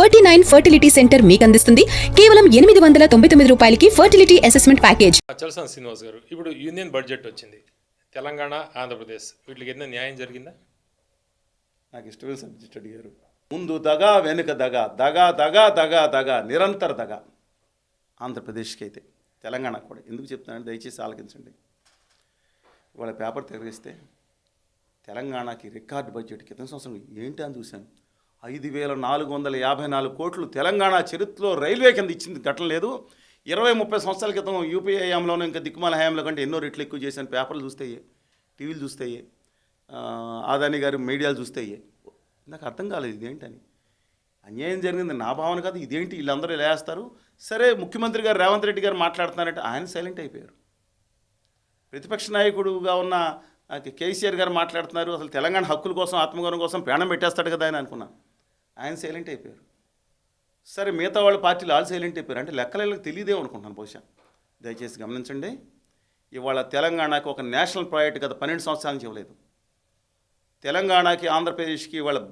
Forty nine fertility centre మీకు అందిస్తుంది. కేవలం ఎనిమిది వందల తొంభై తొమ్మిది రూపాయలకి ఫర్టిలిటీ అసెస్మెంట్ ప్యాకేజ్. శ్రీనివాస్ గారు ఇప్పుడు యూనియన్ బడ్జెట్ వచ్చింది. తెలంగాణ ఆంధ్రప్రదేశ్ వీటికి ఏదైనా న్యాయం జరిగిందా? నాకు ఇష్టమైన సబ్జెక్ట్ అడిగారు ముందు దగా వెనుక దగా దగా దగా దగా దగా నిరంతర దగా. ఆంధ్రప్రదేశ్కి అయితే తెలంగాణకు కూడా. ఎందుకు చెప్తున్నాను దయచేసి ఆలకించండి ఇవాళ పేపర్ తిరిగిస్తే తెలంగాణకి రికార్డు బడ్జెట్ క్రితం సంవత్సరం ఏంటి అని చూశాను. ఐదు వేల నాలుగు వందల యాభై నాలుగు కోట్లు తెలంగాణ చరిత్రలో రైల్వే కింద ఇచ్చింది ఘటన లేదు. ఇరవై ముప్పై సంవత్సరాల క్రితం యూపీఐ హయాంలోనూ ఇంకా దిక్కుమాల హయాంలో కంటే ఎన్నో రెట్లు ఎక్కువ చేశాను. పేపర్లు చూస్తాయి టీవీలు చూస్తాయి ఆదాని గారి మీడియాలు చూస్తాయి. నాకు అర్థం కాలేదు ఇదేంటని. అన్యాయం జరిగింది నా భావన కాదు ఇదేంటి వీళ్ళందరూ ఇలా వేస్తారు సరే ముఖ్యమంత్రి గారు రేవంత్ రెడ్డి గారు మాట్లాడుతున్నారంటే ఆయన సైలెంట్ అయిపోయారు. ప్రతిపక్ష నాయకుడుగా ఉన్న కేసీఆర్ గారు మాట్లాడుతున్నారు. అసలు తెలంగాణ హక్కుల కోసం ఆత్మగౌరవం కోసం ప్రాణం పెట్టేస్తాడు కదా అని అనుకున్నాను ఆయన సైలెంట్ అయిపోయారు. సరే మిగతా వాళ్ళ పార్టీలు వాళ్ళు సైలెంట్ అయిపోయారు. అంటే లెక్కలకి తెలియదే అనుకుంటున్నాను బహుశా. దయచేసి గమనించండి. ఇవాళ తెలంగాణకు ఒక నేషనల్ ప్రాజెక్ట్ గత పన్నెండు సంవత్సరాల నుంచి ఇవ్వలేదు. తెలంగాణకి ఆంధ్రప్రదేశ్కి వాళ్ళ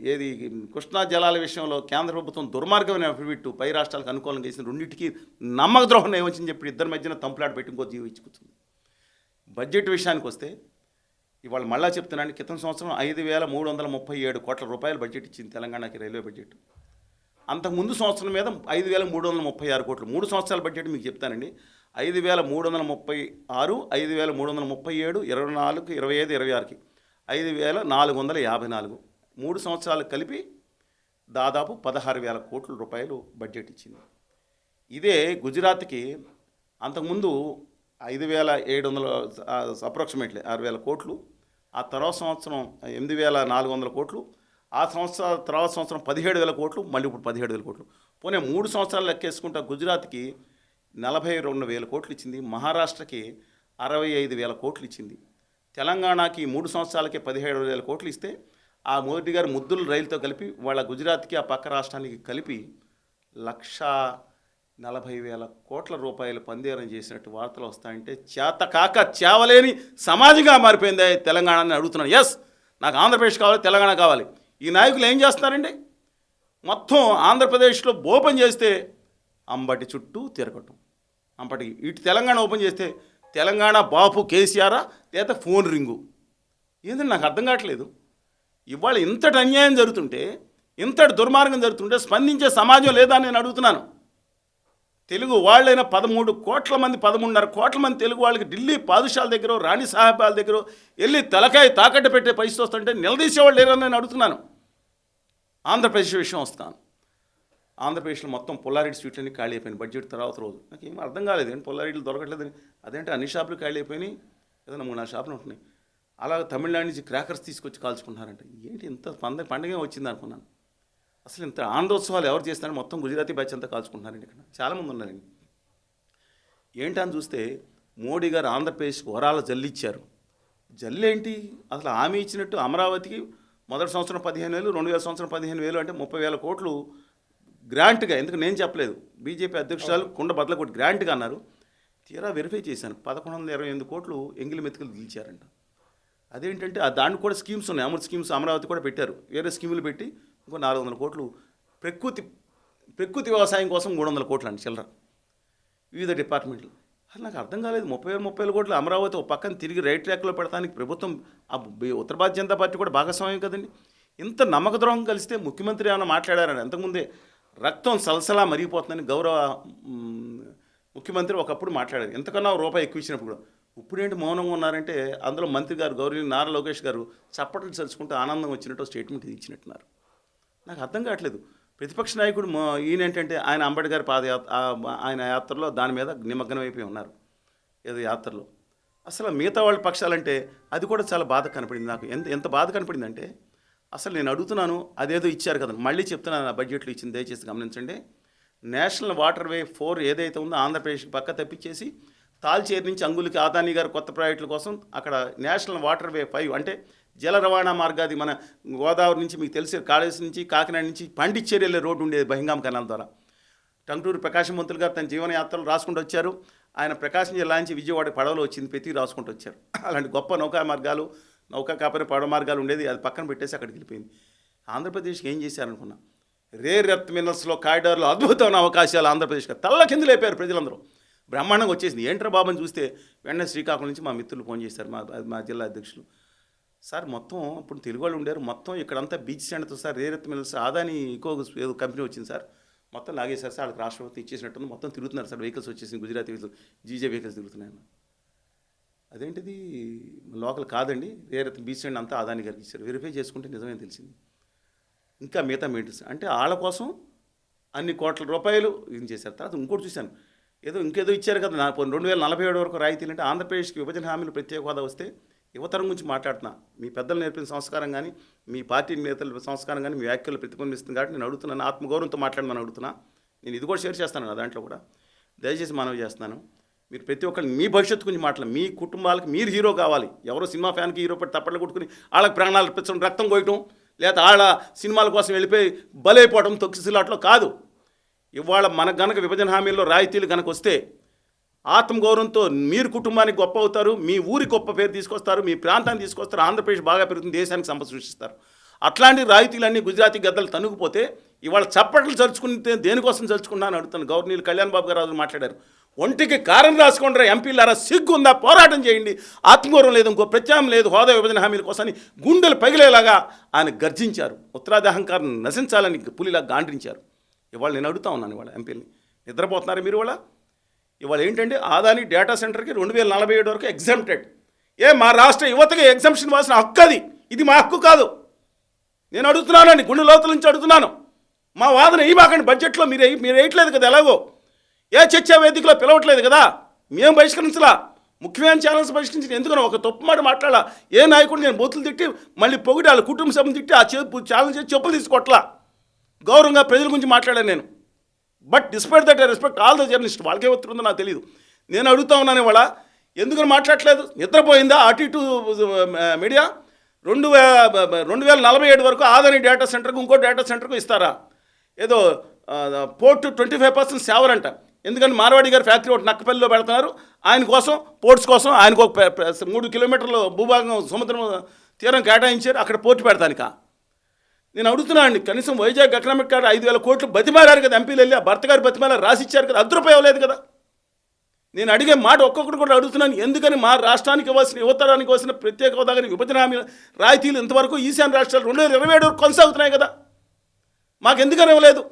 ఏది కృష్ణా జలాల విషయంలో కేంద్ర ప్రభుత్వం దుర్మార్గమైన అఫిడవిట్ పై రాష్ట్రాలకు అనుకూలంగా చేసిన రెండింటికి నమ్మక ద్రోహం ఏమొచ్చింది చెప్పి ఇద్దరి మధ్యన తంపులాట పెట్టి ఇంకో జీవి బడ్జెట్ విషయానికి వస్తే ఇవాళ మళ్ళా చెప్తున్నాను క్రితం సంవత్సరం ఐదు వేల మూడు వందల ముప్పై ఏడు కోట్ల రూపాయల బడ్జెట్ ఇచ్చింది తెలంగాణకి రైల్వే బడ్జెట్. అంతకుముందు సంవత్సరం మీద ఐదు వేల మూడు వందల ముప్పై ఆరు కోట్లు మూడు సంవత్సరాల బడ్జెట్ మీకు చెప్తానండి. ఐదు వేల మూడు వందల ముప్పై ఆరు ఐదు వేల మూడు వందల ముప్పై ఏడు ఇరవై నాలుగు ఇరవై ఐదు ఇరవై ఆరుకి. ఐదు వేల నాలుగు వందల యాభై నాలుగు. మూడు సంవత్సరాలు కలిపి దాదాపు పదహారు వేల కోట్ల రూపాయలు బడ్జెట్ ఇచ్చింది. ఇదే గుజరాత్కి అంతకుముందు ఐదు వేల ఏడు వందల అప్రాక్సిమేట్లీ ఆరు వేల కోట్లు ఆ తర్వాత సంవత్సరం ఎనిమిది వేల నాలుగు వందల కోట్లు ఆ సంవత్సరం తర్వాత సంవత్సరం పదిహేడు వేల కోట్లు మళ్ళీ ఇప్పుడు పదిహేడు వేల కోట్లు. పోనీ మూడు సంవత్సరాలు లెక్కేసుకుంటా గుజరాత్కి నలభై రెండు వేల కోట్లు ఇచ్చింది మహారాష్ట్రకి అరవై ఐదు వేల కోట్లు ఇచ్చింది. తెలంగాణకి మూడు సంవత్సరాలకి పదిహేడు వేల కోట్లు ఇస్తే ఆ మోదీ గారు ముద్దుల రైలుతో కలిపి వాళ్ళ గుజరాత్కి ఆ పక్క రాష్ట్రానికి కలిపి లక్ష నలభై వేల కోట్ల రూపాయలు పందేరం చేసినట్టు వార్తలు వస్తాయంటే చేత కాక చేవలేని సమాజంగా మారిపోయింది తెలంగాణ అని అడుగుతున్నాను. ఎస్ నాకు ఆంధ్రప్రదేశ్ కావాలి తెలంగాణ కావాలి. ఈ నాయకులు ఏం చేస్తున్నారండి? మొత్తం ఆంధ్రప్రదేశ్లో ఓపెన్ చేస్తే అంబటి చుట్టూ తిరగటం. అంబటి ఇటు తెలంగాణ ఓపెన్ చేస్తే తెలంగాణ బాపు కేసీఆరా లేదా ఫోన్ రింగు. ఏంటంటే నాకు అర్థం కావట్లేదు. ఇవాళ ఇంతటి అన్యాయం జరుగుతుంటే ఇంతటి దుర్మార్గం జరుగుతుంటే స్పందించే సమాజం లేదా అని నేను అడుగుతున్నాను. తెలుగు వాళ్ళైన పదమూడు కోట్ల మంది పదమూడున్నర కోట్ల మంది తెలుగు వాళ్ళకి ఢిల్లీ పాదుషాల దగ్గర రాణి సాహెబాల దగ్గర వెళ్ళి తలకాయ తాకట్టు పెట్టే పరిస్థితి వస్తుంటే నిలదీసేవాళ్ళు లేరని నేను అడుగుతున్నాను. ఆంధ్రప్రదేశ్ విషయం వస్తాను. ఆంధ్రప్రదేశ్లో మొత్తం పుల్లారెడ్డి స్వీట్లన్నీ ఖాళీ అయిపోయినాయి. బడ్జెట్ తర్వాత రోజు. నాకు ఏం అర్థం కాలేదు. ఏంటి పుల్లారెడ్డిలు దొరకట్లేదని. అదేంటి అన్ని షాపులు ఖాళీ అయిపోయినాయి? ఏదైనా మూడు నాలుగు షాపులు ఉంటున్నాయి. అలా తమిళనాడు నుంచి క్రాకర్స్ తీసుకొచ్చి కాల్చుకుంటున్నారంట. ఏంటి ఇంత పండగ పండగ వచ్చింది అనుకున్నాను. అసలు ఇంత ఆనందోత్సవాలు ఎవరు చేస్తారని మొత్తం గుజరాతీ బ్యాచ్ అంతా కాల్చుకుంటున్నారండి ఇక్కడ. చాలామంది ఉన్నారండి ఏంటని చూస్తే మోడీ గారు ఆంధ్రప్రదేశ్కి వరాల జల్లిచ్చారు. జల్లేంటి? అసలు హామీ ఇచ్చినట్టు అమరావతికి మొదటి సంవత్సరం పదిహేను వేలు రెండు వేల సంవత్సరం పదిహేను వేలు అంటే ముప్పై వేల కోట్లు గ్రాంట్గా. ఎందుకు నేను చెప్పలేదు. బీజేపీ అధ్యక్షురాలు కుండ బదల కొట్టి గ్రాంట్గా అన్నారు. తీరా వెరిఫై చేశాను. పదకొండు వందల ఇరవై ఎనిమిది కోట్లు ఎంగిలి మెతుకులు దిల్చారంట అదేంటంటే ఆ దానికి కూడా స్కీమ్స్ ఉన్నాయి. అమృత్ స్కీమ్స్ అమరావతి కూడా పెట్టారు. వేరే స్కీములు పెట్టి ఇంకో నాలుగు వందల కోట్లు ప్రకృతి ప్రకృతి వ్యవసాయం కోసం మూడు వందల కోట్లు అండి చిల్లర. వివిధ డిపార్ట్మెంట్లు. అది నాకు అర్థం కాలేదు. ముప్పై వేలు ముప్పై వేల కోట్లు అమరావతి ఒక పక్కన తిరిగి రైట్ ట్రాక్లో పెడతానికి ప్రభుత్వం ఆ ఉత్తర భారత జనతా పార్టీ కూడా భాగస్వామ్యం కదండి. ఇంత నమ్మక ద్రోహం కలిస్తే ముఖ్యమంత్రి ఏమైనా మాట్లాడారని అంతకుముందే రక్తం సలసలా మరిగిపోతుందని గౌరవ ముఖ్యమంత్రి ఒకప్పుడు మాట్లాడారు. ఎంతకన్నా రూపాయి ఎక్కువ ఇచ్చినప్పుడు ఇప్పుడేంటి మౌనంగా ఉన్నారంటే అందులో మంత్రి గారు గౌరవ నారా లోకేష్ గారు చప్పట్లు చలుచుకుంటూ ఆనందం వచ్చినట్టు స్టేట్మెంట్ ఇచ్చినట్టున్నారు. నాకు అర్థం కావట్లేదు. ప్రతిపక్ష నాయకుడు ఈయనేంటంటే ఈయన ఏంటంటే ఆయన అంబేద్కర్ పాదయాత్ర ఆయన యాత్రలో దాని మీద నిమగ్నం అయిపోయి ఉన్నారు. ఏదో యాత్రలో. అసలు మిగతా వాళ్ళ పక్షాలంటే అది కూడా చాలా బాధ కనపడింది నాకు. ఎంత ఎంత బాధ కనపడిందంటే అసలు నేను అడుగుతున్నాను అదేదో ఇచ్చారు కదా. మళ్ళీ చెప్తున్నాను ఆ బడ్జెట్లో ఇచ్చింది దయచేసి గమనించండి. నేషనల్ వాటర్ వే ఫోర్ ఏదైతే ఉందో ఆంధ్రప్రదేశ్కి పక్క తప్పించేసి తాల్చేరు నుంచి అంగులకి ఆదాని గారు కొత్త ప్రాజెక్టుల కోసం అక్కడ నేషనల్ వాటర్ వే ఫైవ్ అంటే జల రవాణా మార్గాది మన గోదావరి నుంచి మీకు తెలిసే కాళేశ్వరం నుంచి కాకినాడ నుంచి పాండిచ్చేరి వెళ్ళే రోడ్డు ఉండేది బహింగాం కెనాల్ ద్వారా. టంగుటూరు ప్రకాశం మంత్రులు గారు తన జీవనయాత్రలు రాసుకుంటూ వచ్చారు. ఆయన ప్రకాశం జిల్లా నుంచి విజయవాడ పడవలో వచ్చింది ప్రతి రాసుకుంటూ వచ్చారు. అలాంటి గొప్ప నౌకా మార్గాలు నౌకా కాపరి పడవ మార్గాలు ఉండేది అది పక్కన పెట్టేసి అక్కడికి వెళ్ళిపోయింది. ఆంధ్రప్రదేశ్కి ఏం చేశారనుకున్నా రేర్ ఎర్త్ మినరల్స్లో కారిడార్లో అద్భుతమైన అవకాశాలు ఆంధ్రప్రదేశ్కి. తల్ల కింద లేపారు ప్రజలందరూ. బ్రహ్మాండంగా వచ్చేసింది. ఏంట్రా బాబుని చూస్తే వెంటనే శ్రీకాకుళం నుంచి మా మిత్రులు ఫోన్ చేశారు మా మా జిల్లా అధ్యక్షులు. సార్ మొత్తం ఇప్పుడు తెలుగు వాళ్ళు ఉండారు. మొత్తం ఇక్కడంతా బీచ్ సెంటర్తో సార్ రేర్ మిల్స్ ఆదాని ఇంకో ఏదో కంపెనీ వచ్చింది సార్. మొత్తం లాగేశారు సార్ వాళ్ళకి రాష్ట్రపతి ఇచ్చేసినట్టుంది. మొత్తం తిరుగుతున్నారు సార్ వెహికల్స్ వచ్చేసి గుజరాత్ వెహికల్స్ జీజే వెహికల్స్ తిరుగుతున్నాయి. అదేంటిది? లోకల్ కాదండి. రేర్ బీచ్ సెంటర్ అంతా ఆదాని గారికి ఇచ్చారు. వెరిఫై చేసుకుంటే నిజమే తెలిసింది. ఇంకా మిగతా మెయింటెన్స్ అంటే వాళ్ళ కోసం అన్ని కోట్ల రూపాయలు ఏం చేశారు? తర్వాత ఇంకోటి చూశాను. ఏదో ఇంకేదో ఇచ్చారు కదా నా రెండు వేల నలభై ఏడు వరకు రాయితీలు అంటే ఆంధ్రప్రదేశ్కి విభజన హామీలు ప్రత్యేక హోదా వస్తే యువతరం గురించి మాట్లాడుతున్నా. మీ పెద్దలు నేర్పిన సంస్కారం కానీ మీ పార్టీ నేతల సంస్కారం కానీ మీ వ్యాఖ్యలు ప్రతిబింబిస్తుంది కాబట్టి నేను అడుగుతున్నాను ఆత్మగౌరవంతో మాట్లాడమని అడుగుతున్నా. నేను ఇది కూడా షేర్ చేస్తాను నా దాంట్లో కూడా. దయచేసి మనవి చేస్తున్నాను. మీరు ప్రతి ఒక్కరు మీ భవిష్యత్తు గురించి మాట్లాడు మీ కుటుంబాలకు మీరు హీరో కావాలి. ఎవరో సినిమా ఫ్యాన్కి హీరో పెట్టి తప్పట్లు కొట్టుకుని వాళ్ళకి ప్రాణాలు అర్పించడం రక్తం కోయటం లేదా వాళ్ళ సినిమాల కోసం వెళ్ళిపోయి బలైపోవడం తొక్కిసిలాట్లో కాదు. ఇవాళ మనకు గనక విభజన హామీల్లో రాయితీలు కనుక వస్తే ఆత్మగౌరవంతో మీరు కుటుంబానికి గొప్ప అవుతారు మీ ఊరి గొప్ప పేరు తీసుకొస్తారు మీ ప్రాంతాన్ని తీసుకొస్తారు ఆంధ్రప్రదేశ్ బాగా పెరుగుతుంది దేశానికి సంపద సృష్టిస్తారు. అట్లాంటి రాయితీలన్నీ గుజరాతీ గద్దలు తనుకుపోతే ఇవాళ చప్పట్లు చరుచుకుంటే దేనికోసం చరుచుకున్నాను అడుగుతాను గవర్నీలు కళ్యాణ్ బాబు గారు రోజు మాట్లాడారు. ఒంటికి కారం రాసుకోండి ఎంపీలారా సిగ్గు ఉందా పోరాటం చేయండి. ఆత్మగౌరవం లేదు ఇంకో ప్రత్యామ్నాయం లేదు హోదా విభజన హామీల కోసమని గుండెలు పగిలేలాగా ఆయన గర్జించారు. ఉత్తరాది అహంకారం నశించాలని పులిలా గాండ్రించారు. ఇవాళ నేను అడుగుతా ఉన్నాను ఇవాళ ఎంపీని నిద్రపోతున్నారు మీరు ఇవాళ? ఇవాళ ఏంటంటే ఆదాని డేటా సెంటర్కి రెండు వేల నలభై ఏడు వరకు ఎగ్జామ్టెడ్ ఏ మా రాష్ట్ర యువతకి ఎగ్జామ్షన్ ఇవ్వాల్సిన హక్కు అది. ఇది మా హక్కు కాదు. నేను అడుగుతున్నానండి గుండె లోతుల నుంచి అడుగుతున్నాను. మా వాదన ఈ బడ్జెట్లో మీరు మీరు వేయట్లేదు కదా ఎలాగో? ఏ చర్చా వేదికలో పిలవట్లేదు కదా? మేము బహిష్కరించలా? ముఖ్యమైన ఛానల్స్ బహిష్కరించిన ఎందుకనో ఒక తప్పు మాట మాట్లాడాల? ఏ నాయకుడు నేను బూతులు తిట్టి మళ్ళీ పొగిడి వాళ్ళ కుటుంబ సభ్యులు తిట్టి ఆ చెప్పు ఛానల్ చేసి చెప్పులు తీసుకోవట్లా గౌరవంగా ప్రజల గురించి మాట్లాడాను నేను. But despite that I respect all the journalist వాళ్ళకే ఒత్తిడి నాకు తెలియదు నేను అడుగుతా ఉన్నాను ఇవాళ ఎందుకని మాట్లాడట్లేదు? నిద్రపోయిందా? అటు ఇటు మీడియా? రెండు వే రెండు వేల నలభై ఏడు వరకు ఆదాని డేటా సెంటర్కు ఇంకో డేటా సెంటర్కు ఇస్తారా? ఏదో పోర్ట్ ట్వంటీ ఫైవ్ పర్సెంట్ సేవరంట ఎందుకంటే మార్వాడి గారి ఫ్యాక్టరీ ఒకటి నక్కపల్లిలో పెడుతున్నారు. ఆయన కోసం పోర్ట్స్ కోసం ఆయనకు ఒక మూడు కిలోమీటర్లు భూభాగం సముద్రం తీరం కేటాయించారు. అక్కడ పోర్టు పెడతానికా. నేను అడుగుతున్నాను కనీసం వైజాగ్ ఎకనామిక్ కార్డు ఐదు వేల కోట్లు బతిమారారు కదా ఎంపీలు వెళ్ళి ఆ భర్త గారు బతిమారారు రాసిచ్చారు కదా అర్ధ రూపాయి ఇవ్వలేదు కదా. నేను అడిగే మాట ఒక్కొక్కటి కూడా అడుగుతున్నాను ఎందుకని మా రాష్ట్రానికి ఇవ్వాల్సిన యువతరానికి ఇవ్వాల్సిన ప్రత్యేక హోదా కానీ విభజన హామీ రాయితీలు ఇంతవరకు ఈశాన్య రాష్ట్రాలు రెండు వేల ఇరవై ఏడు వరకు కొనసాగుతున్నాయి కదా. మాకు ఎందుకని ఇవ్వలేదు?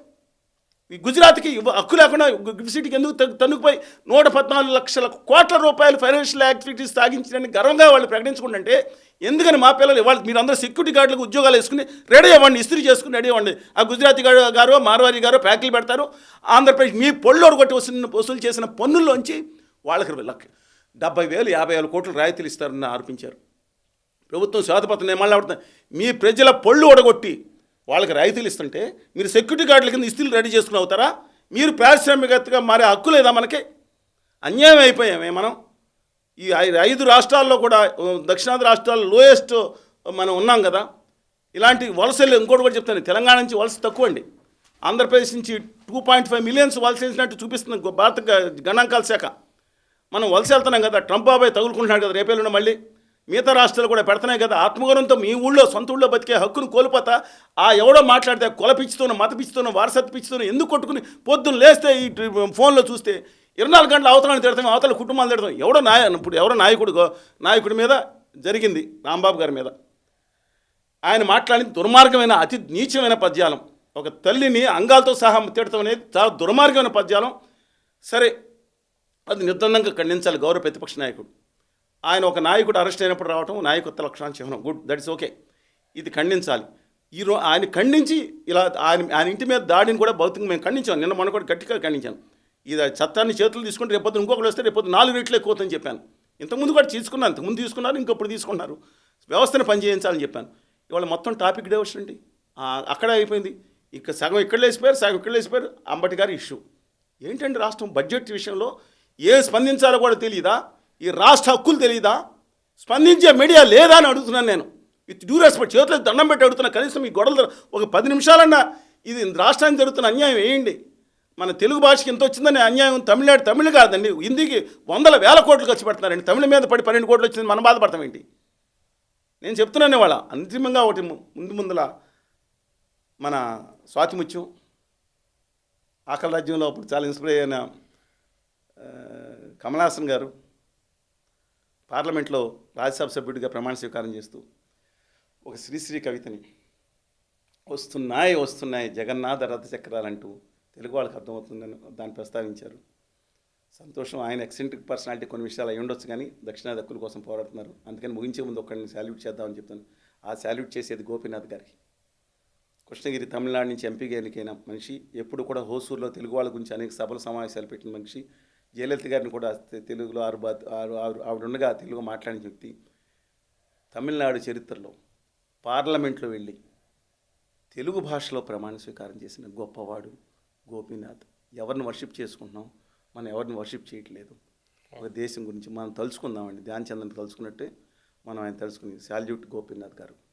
గుజరాత్కి హక్కు లేకుండా గిఫ్ట్ సిటీకి ఎందుకు తన్నుకుపోయి నూట పద్నాలుగు లక్షల కోట్ల రూపాయలు ఫైనాన్షియల్ యాక్టివిటీస్ సాగించడానికి గర్వంగా వాళ్ళు ప్రకటించుకుంటుంటే ఎందుకని మా పిల్లలు వాళ్ళు మీరందరూ సెక్యూరిటీ గార్డులకు ఉద్యోగాలు వేసుకుని రెడీ అవ్వండి ఇస్త్రీ చేసుకుని రెడీ అవ్వండి. ఆ గుజరాతీ గారు గారు మార్వారి గారు ప్యాకులు పెడతారు. ఆంధ్రప్రదేశ్ మీ పొళ్ళోడు కొట్టి వసూలు వసూలు చేసిన పన్నుల్లోంచి వాళ్ళకి లక్ష డెబ్బై వేలు యాభై వేల కోట్లు రాయితీలు ఇస్తారని ఆరోపించారు. ప్రభుత్వం శ్వేతపత్రం మళ్ళీ అడుగుతాను మీ ప్రజల పళ్ళు ఒడగొట్టి వాళ్ళకి రాయితీలు ఇస్తుంటే మీరు సెక్యూరిటీ గార్డుల కింద ఇస్తులు రెడీ చేసుకుని అవుతారా? మీరు పారిశ్రామికతగా మారే హక్కు లేదా మనకి? అన్యాయం అయిపోయామే మనం. ఈ ఐ- ఐదు రాష్ట్రాల్లో కూడా దక్షిణాది రాష్ట్రాల్లో లోయెస్ట్ మనం ఉన్నాం కదా. ఇలాంటి వలసలు ఇంకోటి కూడా చెప్తాను. తెలంగాణ నుంచి వలస తక్కువ అండి ఆంధ్రప్రదేశ్ నుంచి టూ పాయింట్ ఫైవ్ మిలియన్స్ వలస వేసినట్టు చూపిస్తుంది భారత గణాంకాల శాఖ. మనం వలస వెళ్తున్నాం కదా ట్రంప్ బాబాయ్ తగులుకుంటున్నాడు కదా రేపేళ్ళుండి మళ్ళీ. మిగతా రాష్ట్రాలు కూడా పెడుతున్నాయి కదా. ఆత్మగౌరవంతో మీ ఊళ్ళో సొంత ఊళ్ళో బతికే హక్కును కోల్పోతా. ఆ ఎవడో మాట్లాడితే కుల పిచ్చితోనో మత పిచ్చితోనో వారసత్వ పిచ్చితోనో ఎందుకు కొట్టుకుని పొద్దున్న లేస్తే ఈ ఫోన్లో చూస్తే ఇరవై నాలుగు గంటల అవతలని తిడతాం అవతల కుటుంబాలు తిడతాం. ఎవడో నాయ ఇప్పుడు ఎవరో నాయకుడు నాయకుడి మీద జరిగింది రాంబాబు గారి మీద. ఆయన మాట్లాడింది దుర్మార్గమైన అతి నీచమైన పద్యాలం. ఒక తల్లిని అంగాలతో సహా తిడతాం అనేది చాలా దుర్మార్గమైన పద్యాలం. సరే అది నిర్ద్వందంగా ఖండించాలి గౌరవ ప్రతిపక్ష నాయకుడు. ఆయన ఒక నాయకుడు అరెస్ట్ అయినప్పుడు రావటం నాయకత్వ లక్షణాన్ని చిహ్నం గుడ్ దట్ ఇస్ ఓకే. ఇది ఖండించాలి. ఈరో ఆయన ఖండించి ఇలా ఆయన ఆయన ఇంటి మీద దాడిని కూడా భౌతికంగా మేము ఖండించాం. నిన్న మొన్న కూడా గట్టిగా ఖండించాను. ఇది చట్టాన్ని చేతులు తీసుకుంటే రేపొద్దు ఇంకొకరు వస్తే రేపొద్దు నాలుగు రెట్లు ఎక్కువ అవుతుందని చెప్పాను. ఇంతకుముందు కూడా తీసుకున్నాను ఇంతకుముందు తీసుకున్నారు ఇంకొప్పుడు తీసుకున్నారు. వ్యవస్థను పనిచేయించాలని చెప్పాను. ఇవాళ మొత్తం టాపిక్ డైవర్షన్ అండి. అక్కడే అయిపోయింది. ఇక సగం ఇక్కడ లేచిపోయారు సగం ఇక్కడ లేచిపోయారు. అంబటి గారి ఇష్యూ. ఏంటంటే రాష్ట్రం బడ్జెట్ విషయంలో ఏ స్పందించాలో కూడా తెలియదా ఈ రాష్ట్ర హక్కులు తెలియదా స్పందించే మీడియా లేదా అని అడుగుతున్నాను నేను. విత్ డ్యూ రెస్పెక్ట్ చేతులు దండం పెట్టి అడుగుతున్నా. కనీసం ఈ గొడవలు ఒక పది నిమిషాలన్నా ఇది రాష్ట్రానికి జరుగుతున్న అన్యాయం వేయండి మన తెలుగు భాషకి ఎంత వచ్చిందని అన్యాయం తమిళనాడు తమిళ కాదండి. హిందీకి వందల వేల కోట్లు ఖర్చు పెడుతున్నారండి. తమిళ మీద పడి పన్నెండు కోట్లు వచ్చింది. మనం బాధపడతాం ఏంటి? నేను చెప్తున్నాను ఇవాళ. అంతిమంగా ఒకటి ము- ముందు ముందుల మన స్వాతిముత్యం ఆకలి రాజ్యంలో అప్పుడు చాలా ఇన్స్పైర్ అయిన కమలాసన్ గారు పార్లమెంట్లో రాజ్యసభ సభ్యుడిగా ప్రమాణ స్వీకారం చేస్తూ ఒక శ్రీశ్రీ కవితని వస్తున్నాయి వస్తున్నాయి జగన్నాథ రథ చక్రాలంటూ తెలుగు వాళ్ళకి అర్థమవుతుందని దాన్ని ప్రస్తావించారు. సంతోషం ఆయన ఎక్సెంట్రిక్ పర్సనాలిటీ కొన్ని విషయాలు అయి ఉండొచ్చు కానీ దక్షిణాది హక్కుల కోసం పోరాడుతున్నారు. అందుకని ముగించే ముందు ఒక్కడిని శాల్యూట్ చేద్దామని చెప్తాను. ఆ శాల్యూట్ చేసేది గోపీనాథ్ గారికి. కృష్ణగిరి తమిళనాడు నుంచి ఎంపీగా ఎన్నికైన మనిషి ఎప్పుడు కూడా హోసూరులో తెలుగు వాళ్ళ గురించి అనేక సభల సమావేశాలు పెట్టిన మనిషి జయలలిత గారిని కూడా తెలుగులో ఆరు బా ఆరు ఆరు ఆవిడ ఉండగా తెలుగు మాట్లాడిన వ్యక్తి తమిళనాడు చరిత్రలో పార్లమెంట్లో వెళ్ళి తెలుగు భాషలో ప్రమాణ స్వీకారం చేసిన గొప్పవాడు గోపీనాథ్. ఎవరిని వర్షిప్ చేసుకుంటున్నాం? మనం ఎవరిని వర్షిప్ చేయట్లేదు. ఒక దేశం గురించి మనం తలుచుకుందామండి. ధ్యాన్ చంద్రని తలుచుకున్నట్టే మనం ఆయన తలుచుకుని శాల్యూట్ గోపీనాథ్ గారు.